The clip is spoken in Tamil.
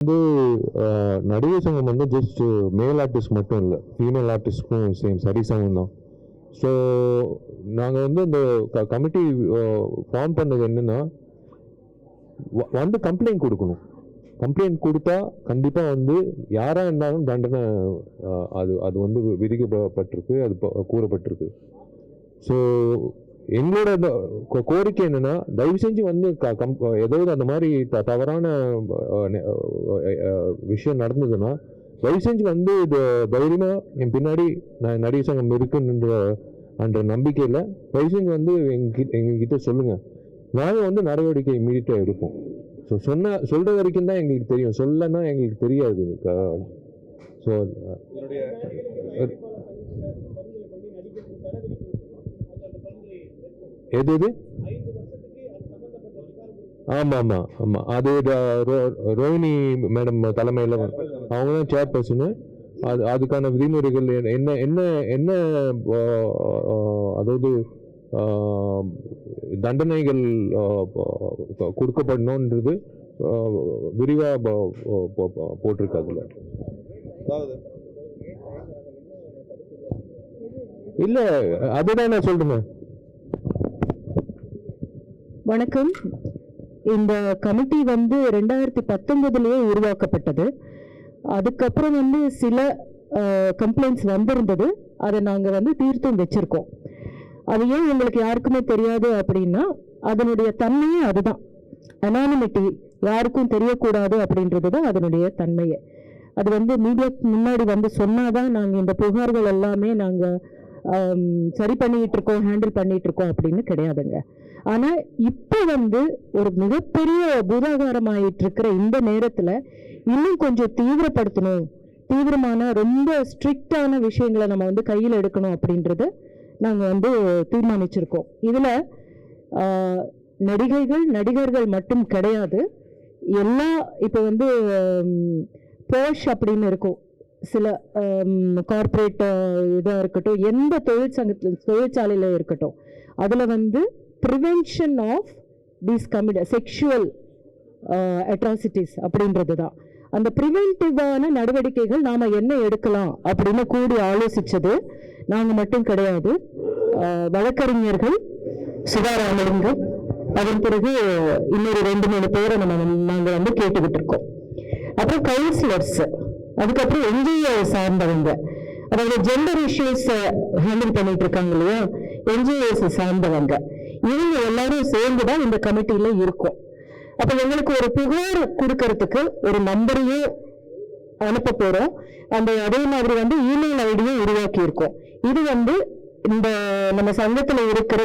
வந்து நடிகை சங்கம் வந்து ஜஸ்ட் மேல் ஆர்டிஸ்ட் மட்டும் இல்லை. ஃபீமேல் ஆர்டிஸ்ட்க்கும் சேம் சரி சமம் தான். ஸோ நாங்கள் வந்து இந்த கமிட்டி ஃபார்ம் பண்ணது என்னென்னா வ- வந்து கம்ப்ளைண்ட் கொடுக்கணும். கம்ப்ளைண்ட் கொடுத்தா கண்டிப்பாக வந்து யாராக இருந்தாலும் தண்டனை அது அது வந்து விதிக்கப்பட்டிருக்கு அது கூறப்பட்டிருக்கு. ஸோ எங்களோட கோரிக்கை என்னன்னா தயவு செஞ்சு வந்து க- கம்- ஏதாவது அந்த மாதிரி த- தவறான விஷயம் நடந்ததுன்னா தயவு செஞ்சு வந்து இது தைரியமா என் பின்னாடி நான் நடிகர் சங்கம் இருக்குன்ற என்ற நம்பிக்கையில் தயவு செஞ்சு வந்து எங்ககிட்ட எங்ககிட்ட சொல்லுங்க. நாங்கள் வந்து நடவடிக்கை இமீடியட்டாக எடுப்போம் ஸோ சொன்ன சொல்ற வரைக்கும் தான் எங்களுக்கு தெரியும். சொல்லனா எங்களுக்கு தெரியாது. ஸோ எது எது ஆமாம் ஆமாம் ஆமாம் அது ரோஹிணி மேடம் தலைமையில் அவங்க தான் சேர்பர்சனு அது அதுக்கான விதிமுறைகள் என்ன- என்ன என்ன அதாவது தண்டனைகள் கொடுக்கப்படணுன்றது விரிவாக போட்டிருக்கு அதில் இல்லை அதுதான் நான் சொல்றேன். வணக்கம். இந்த கமிட்டி வந்து ரெண்டாயிரத்தி பத்தொன்பதுலேயே உருவாக்கப்பட்டது. அதுக்கப்புறம் வந்து சில கம்ப்ளைண்ட்ஸ் வந்திருந்தது. அதை நாங்கள் வந்து தீர்த்தும் வச்சுருக்கோம். அது ஏன் உங்களுக்கு யாருக்குமே தெரியாது அப்படின்னா அதனுடைய தன்மையே அதுதான். அனானிமிட்டி யாருக்கும் தெரியக்கூடாது அப்படின்றது தான் அதனுடைய தன்மையை. அது வந்து மீடியாக்கு முன்னாடி வந்து சொன்னாதான் நாங்கள் இந்த புகார்கள் எல்லாமே நாங்கள் சரி பண்ணிகிட்டு இருக்கோம் ஹேண்டில் பண்ணிகிட்டு இருக்கோம் அப்படின்னு கிடையாதுங்க. ஆனால் இப்போ வந்து ஒரு மிகப்பெரிய பூதாகாரமாயிட்டு இருக்கிற இந்த நேரத்தில் இன்னும் கொஞ்சம் தீவிரப்படுத்தணும். தீவிரமான ரொம்ப ஸ்ட்ரிக்டான விஷயங்களை நம்ம வந்து கையில் எடுக்கணும் அப்படின்றத நாங்கள் வந்து தீர்மானிச்சிருக்கோம். இதில் நடிகைகள் நடிகர்கள் மட்டும் கிடையாது. எல்லா இப்போ வந்து போஷ் அப்படின்னு இருக்கும். சில கார்ப்பரேட் இதாக இருக்கட்டும் எந்த தொழிற்சங்கத்தில் தொழிற்சாலையில் இருக்கட்டும். அதில் வந்து prevention of these கமிட sexual atrocities அப்படின்றது தான். அந்த ப்ரிவென்டிவான நடவடிக்கைகள் நாம் என்ன எடுக்கலாம் அப்படின்னு கூடி ஆலோசித்தது நாங்கள் மட்டும் கிடையாது. வழக்கறிஞர்கள் சுதாராமலிங்கம் அதன் பிறகு இன்னொரு ரெண்டு மூணு பேரை நம்ம நாங்கள் வந்து கேட்டுக்கிட்டு இருக்கோம். அப்புறம் கவுன்சிலர்ஸ் அதுக்கப்புறம் என்ஜிஓ சார்ந்தவங்க. அதாவது ஜெண்டர் இஷ்யூஸை ஹேண்டில் பண்ணிட்டு இருக்காங்க இல்லையா? என்ஜிஓஸை சார்ந்தவங்க. இவங்க எல்லாரும் சேர்ந்து தான் இந்த கமிட்டியில இருக்கும். அப்ப எங்களுக்கு ஒரு புகார் கொடுக்கறதுக்கு ஒரு நம்பரையும் அனுப்ப போறோம். அந்த அதே மாதிரி வந்து இமெயில் ஐடியும் உருவாக்கி இருக்கோம் இது வந்து இந்த நம்ம சங்கத்துல இருக்கிற